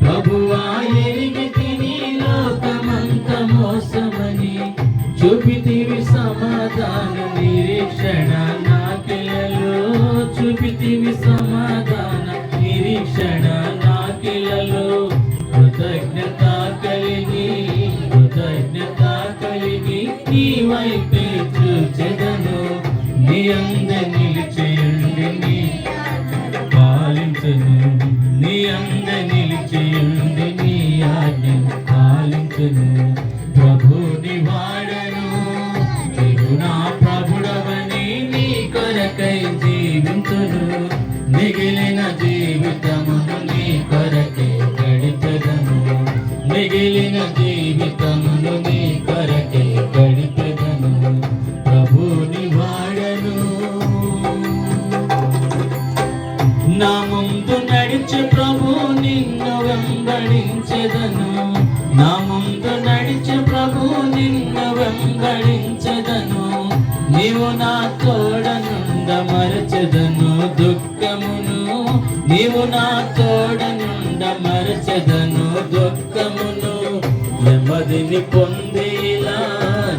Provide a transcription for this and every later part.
ప్రభువా ఎరిగి తిని లోకమంత మోసమని చూపితివి సమాధాన నిరీక్షణ నాకిలలో. చూపితివి సమాధాన నిరీక్షణ నాకిలలో. కృతజ్ఞత కలిగి కృతజ్ఞత కలిగి నీ వైపే చూచెదను. నీ అంద నిలిచేయండి నీ పాలించను. జీవించును మిగిలిన జీవితము నీ కొరకే గడిపెదను. మిగిలిన జీవితమును నీ కొరకే గడిపెదను. ప్రభుని వాడను నా ముందు నడిచే ప్రభు నిన్ను వెంబడించెదను. నా ముందు నడిచే ప్రభు నిన్ను వెంబడించెదను. నీవు నాతో నీవు నా తోడనుండ మరచదను దుఃఖమును. నెమ్మదిని పొందేలా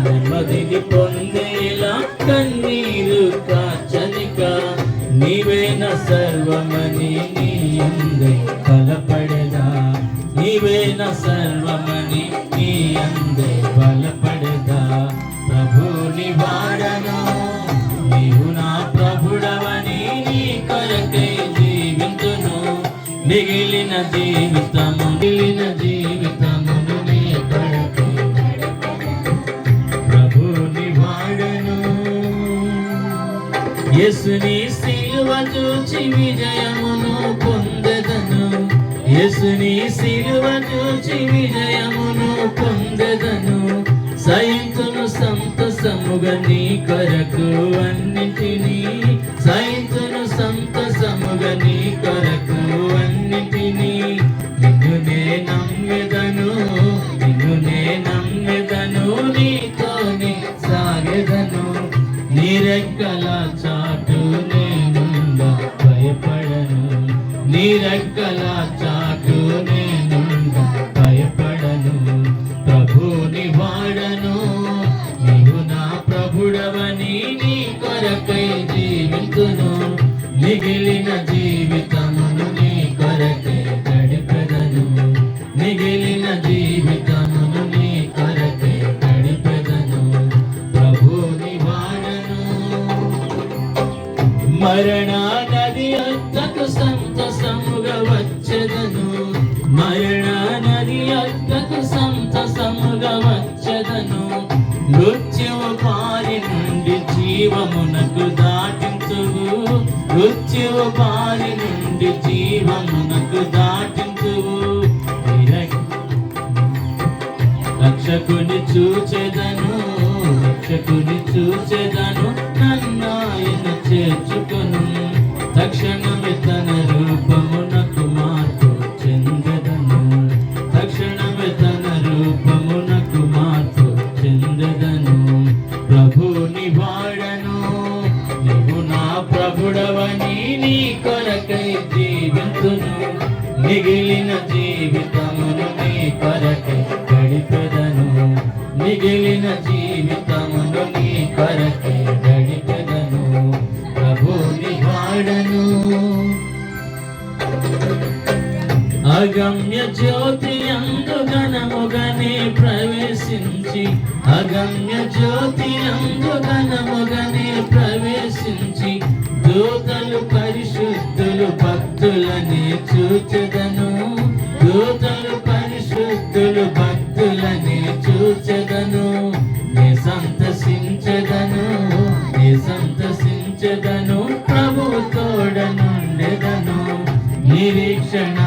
నెమ్మదిని పొందేలా కన్నీరు కాచనిక. నీవేన సర్వమని నీ అందే బలపడదా నీవేన సర్వమని నీ అందే బలపడదా మిగిలిన జీవితము మిగిలిన జీవితమును ప్రభుని వాడను యసుని సిలువ చూచి విజయమును పొందదను. యసుని సిలువ చూచి విజయమును పొందదను. సైతును సంతసముగా నీ కొరకు అన్నిటినీ సైతును సంతసముగా నీ కొరకు సాగెదను నీరెక్కల చాటు నేనుందా భయపడను. నీరెక్కల చాటు నేనుందా భయపడను. ప్రభుని వాడను నీవు నా ప్రభుడవని నీ కొరకై జీవితును. మిగిలిన జీవితం మరణ నది అద్దకు సంతసముగా వచ్చెదను మరణ నది అద్దకు సంతసముగా వచ్చెదను మృత్యువు పారి నుండి జీవమునకు దాటించువు మృత్యువు పారి నుండి జీవమునకు దాటించువు రక్షకుని చూచెదను రక్షకుని చూచెదను. నేర్చుకొని చేర్చుకొను తక్షణమే తన రూపమునకు మార్పు చెందదను. తక్షణమే తన రూపమునకు మార్పు చెందదను. ప్రభుని వాడను నువ్వు నా ప్రభుడవని నీ కొరకై జీవితును. మిగిలిన జీవితమును వాడను అగమ్య జ్యోతి అందు గణముగనే ప్రవేశించి అగమ్య జ్యోతి అందు గణముగనే ప్రవేశించి దూతలు పరిశుద్ధులు భక్తులని చూచెదను. సంతసించెదను ప్రభు తోడనుండెదను. నిరీక్షణ